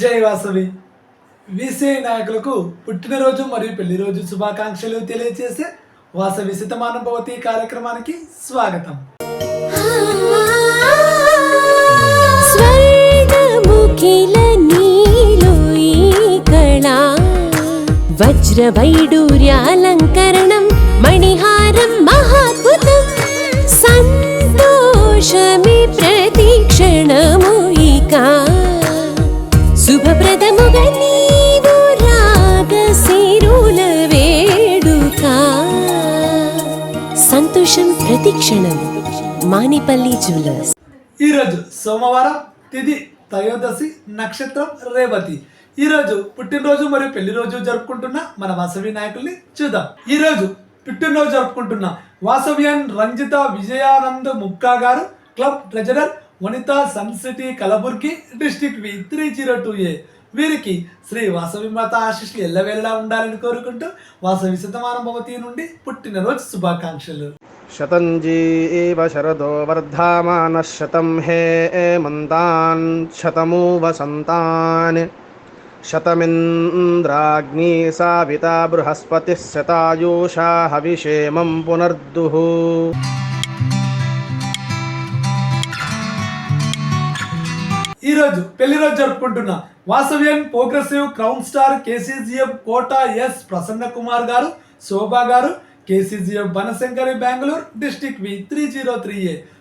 జై వాసవి. విసిఐ నాయకులకు పుట్టినరోజు మరియు పెళ్ళి రోజు శుభాకాంక్షలు తెలియజేసే వాసవి శతమానం భవతి కార్యక్రమానికి స్వాగతం. స్వర్గముఖిల నీలో వజ్రవైడూర్యాలంకరణం మణిహారం మహాద్భుతం సంతోషమి ప్రతిక్షణము ఇక. శుభప్రదముగా నీవు వేడుక. సంతోషం ప్రతిక్షణం మానిపల్లి జ్యువెలర్స్. ఈరోజు సోమవారం తిది త్రయోదశి నక్షత్రం రేవతి. ఈరోజు పుట్టినరోజు మరియు పెళ్ళి రోజు జరుపుకుంటున్న మన వసవి నాయకుల్ని చూద్దాం. ఈరోజు పుట్టినరోజు జరుపుకుంటున్న వాసవ్యన్ రంజిత విజయానంద్ ముక్కా గారు club treasurer Vanitha suncity Kalaburgi district V three zero two A. వీరికి శ్రీ వాసవి మాత ఆశీస్సులు ఎల్లవేళలా ఉండాలని కోరుకుంటూ వాసవి శతమానం భవతి నుండి పుట్టినరోజు శుభాకాంక్షలు. శతంజీ శరదో వర్ధమాన శతం హే మంతాన్ శతమూ వసంతాన్ शतमिन्द्राग्नी साविता बृहस्पतिः शतायुषा हविषेमं पुनर्दुः ఈరోజు పెళ్లి రోజు జరుపుకుంటున్న వాసవ్యన్ progressive crown star KCGF Kota S Prasanna Kumar garu Shobha garu KCGF Banashankari Bengaluru district V three zero three A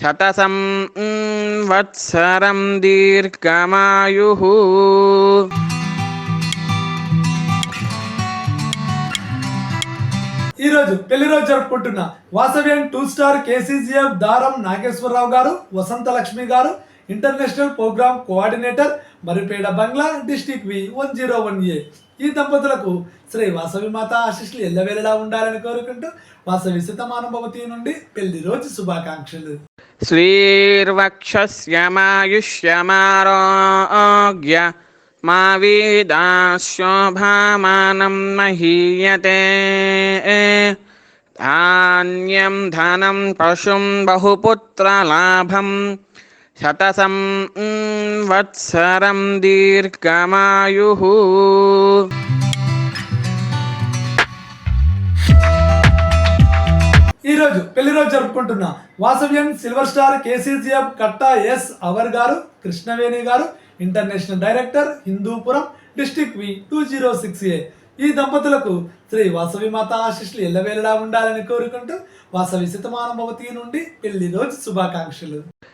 శతసం వత్సరం దీర్ఘమాయు. ఈరోజు పెళ్ళి రోజు జరుపుకుంటున్న వాసవ్యం టూ స్టార్ కేసీజీఎఫ్ దారం నాగేశ్వరరావు గారు వసంతలక్ష్మి గారు international program coordinator Maripeda Bangla district V one zero one A. ఈ దంపతులకు శ్రీ వాసవి మాత ఆశిష్లు ఎల్లవేళలా ఉండాలని కోరుకుంటూ వాసవి సితమానుభవతి నుండి పెళ్ళి రోజు శుభాకాంక్షలు. శ్రీర్వక్షమాయుష్యమారోగ్య మా వీదాశోభామానం మహీయతే. ధాన్యం ధనం పశుం బహుపుత్రలాభం శతసం వత్సరం దీర్ఘమాయు. ఈరోజు పెళ్ళి రోజు జరుపుకుంటున్న Vasavyan silver star KCGF Katta Eswar గారు కృష్ణవేణి గారు international director Hindupuram district V two zero six A. ఈ దంపతులకు శ్రీ వాసవి మాత ఆశిష్లు ఎల్లవేళలా ఉండాలని కోరుకుంటూ వాసవి శతమానుభవతి నుండి పెళ్ళి రోజు శుభాకాంక్షలు.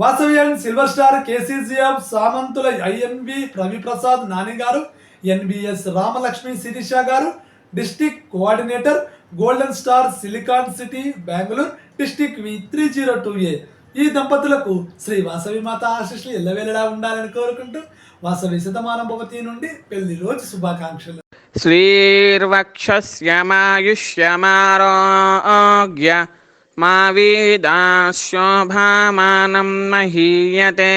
Vasavyam silver star KCGM Samanthula INV Raviprasad Nani గారు ఎన్బిఎస్ రామలక్ష్మి శిరీష గారు district coordinator golden star silicon city Bengaluru district V three zero two A. ఈ దంపతులకు శ్రీ వాసవి మాత ఆశీస్సులు ఎల్లవేళలా ఉండాలని కోరుకుంటూ వాసవి శతమానం భవతి నుండి పెళ్ళి రోజు శుభాకాంక్షలు. శ్రీర్వక్ష శ్యమాయుష్యమారోగ్య మా వీదాశోభామానం మహీయతే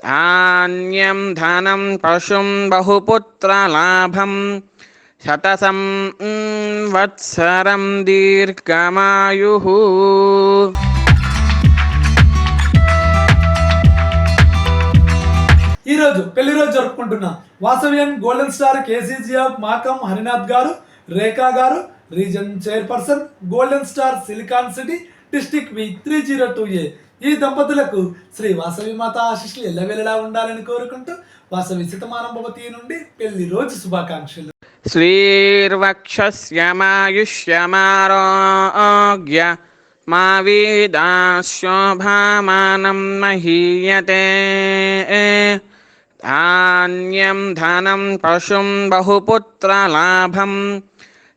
ధాన్యం ధనం పశుం బహుపుత్రలాభం శతసం వత్సరం దీర్ఘమాయు ఈరోజు పెళ్ళి రోజు జరుపుకుంటున్న Vasavyan golden star KCGF Makam Harinath గారు రేఖా గారు region chairperson golden star silicon city district V three zero two A ఈ దంపతులకు శ్రీ వాసవి మాత ఎలా ఎల్లవెల్లలా ఉండాలని కోరుకుంటూ వాసవి సితమానం భవతి నుండి పెళ్ళి రోజు శుభాకాంక్షలు. శ్రీర్వక్షమాయుష్యమారోగ్య మా వీదాశోభామానం మహీయతే. ధాన్యం ధనం పశుం బహుపుత్రలాభం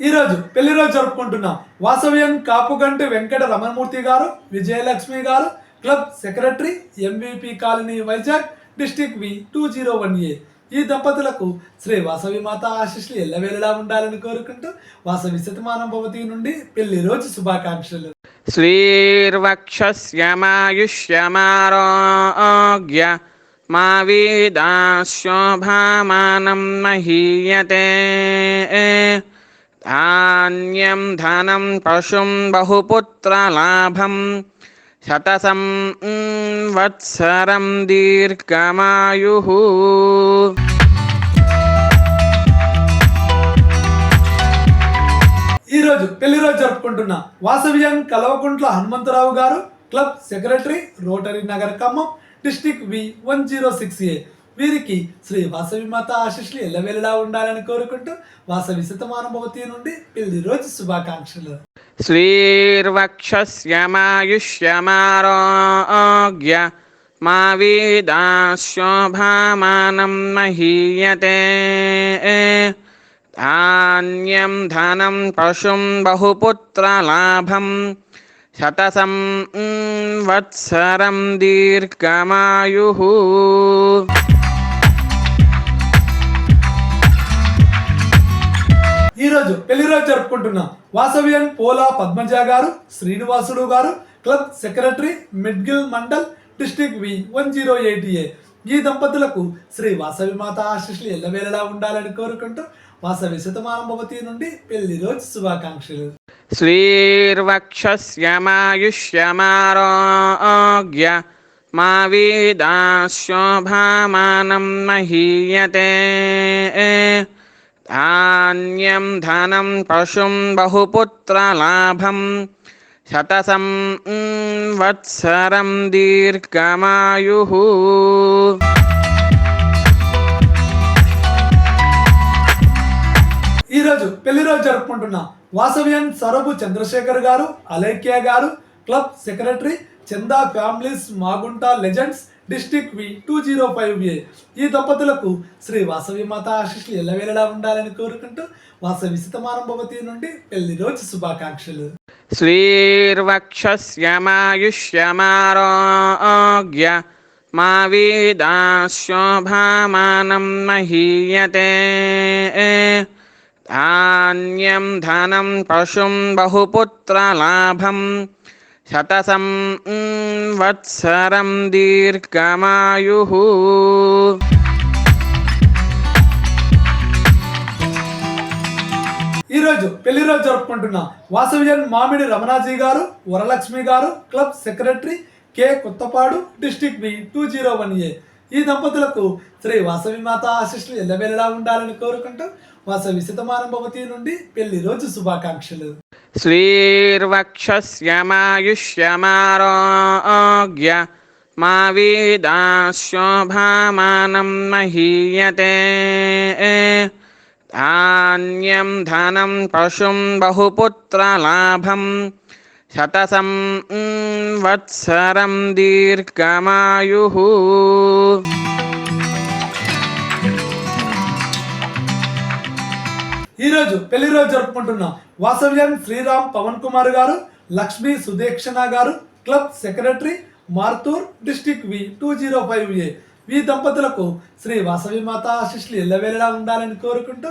ఈరోజు పెళ్ళి రోజు జరుపుకుంటున్నాం వాసవ్యం కాపుగంటి వెంకట రమణమూర్తి గారు విజయలక్ష్మి గారు club secretary MVP colony Vizag district V two zero one A. ఈ దంపతులకు శ్రీ వాసవి మాత ఆశిష్లు ఎల్లవేళలా ఉండాలని కోరుకుంటూ వాసవి శతమానం భవతి నుండి పెళ్ళి రోజు శుభాకాంక్షలు. శ్రీర్వక్షమాయుష్యమారోగ్య మా వీదాశోభామానం మహీయతే. ధాన్యం ధనం పశుం బహుపుత్రలాభం శతసం వత్సరం దీర్ఘమాయు ఈరోజు పెళ్ళి రోజు జరుపుకుంటున్న వాసవ్యం కలవకుంట్ల హనుమంతరావు గారు club secretary rotary Nagar Khammam district V one zero six A. వీరికి శ్రీ వాసవి మాత ఆశీస్సులు ఎల్లవెల్లలా ఉండాలని కోరుకుంటూ వాసవి శతమానుభవతి నుండి పిల్లి రోజు శుభాకాంక్షలు. శ్రీర్వక్షమాయుష్యమారోగ్య మా వీదాశోభామానం మహీయతే. ధాన్యం ధనం పశుం బహుపుత్రలాభం శతసం వత్సరం దీర్ఘమాయు. ఈరోజు పెళ్ళి రోజు జరుపుకుంటున్నాం వాసవ్యన్ పోలా పద్మజ గారు శ్రీనివాసుడు గారు club secretary Midgil mandal district V one zero eight A. ఈ దంపతులకు శ్రీ వాసవి మాత ఆశిష్లు ఎల్లవేళలా ఉండాలని కోరుకుంటూ వాసవి శతమానభవతి నుండి పెళ్ళి రోజు శుభాకాంక్షలు. శ్రీర్వక్షమాయుష్యమారోగ్య మా వీదాశోభామానం మహీయతే. ధాన్యం ధనం పశుం బహుపుత్రలాభం శతసం వత్సరం దీర్ఘమాయు ఈరోజు పెళ్ళి రోజు జరుపుకుంటున్న వాసవ్యన్ సరబు చంద్రశేఖర్ గారు అలేఖ్య గారు club secretary Chanda families Magunta legends district V two zero five A. ఈ దంపతులకు శ్రీ వాసవి మాత ఆశీస్సులు ఎల్లవేళలా ఉండాలని కోరుకుంటూ వాసవి సితమారంభవతి నుండి పెళ్ళి రోజు శుభాకాంక్షలు. శ్రీర్వక్షమాయుష్యమారోగ్య మా వీదాశోభామానం మహీయతే. ధాన్యం ధనం పశుం బహుపుత్రలాభం శతసం వత్సరం దీర్ఘమాయు. ఈరోజు పెళ్ళి రోజు జరుపుకుంటున్నా వాసవిజన్ మామిడి రమణాజీ గారు వరలక్ష్మి గారు club secretary K Kothapadu district B two zero one A. ఈ దంపతులకు శ్రీ వాసవి మాత ఆశిష్లు ఎల్లవెల్లలా ఉండాలని కోరుకుంటూ వాసవి శతమానంభవతి నుండి పెళ్ళి రోజు శుభాకాంక్షలు. శ్రీర్వక్షమాయుష్యమారోగ్య మా వీదాశోభామానం మహీయతే. ధాన్యం ధనం పశుం బహుపుత్రలాభం శతసం వత్సరం దీర్ఘమాయు. ఈరోజు పెళ్ళి రోజు జరుపుకుంటున్నాం వాసవ్యం శ్రీరామ్ పవన్ కుమార్ గారు లక్ష్మి సుదేక్షణ గారు club secretary Marturu district V two zero five A. ఈ దంపతులకు శ్రీ వాసవి మాత ఆశిష్లు ఎల్లవేళలా ఉండాలని కోరుకుంటూ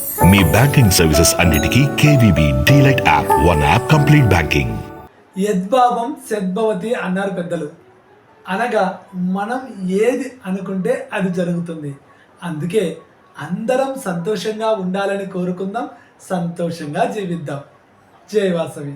మీ బ్యాంకింగ్ సర్వీసెస్ అన్నిటికీ KVB delight app. One app complete banking. యద్భావం సద్భవతి అన్నారు పెద్దలు. అనగా మనం ఏది అనుకుంటే అది జరుగుతుంది. అందుకే అందరం సంతోషంగా ఉండాలని కోరుకుందాం సంతోషంగా జీవిద్దాం. జై వాసవి.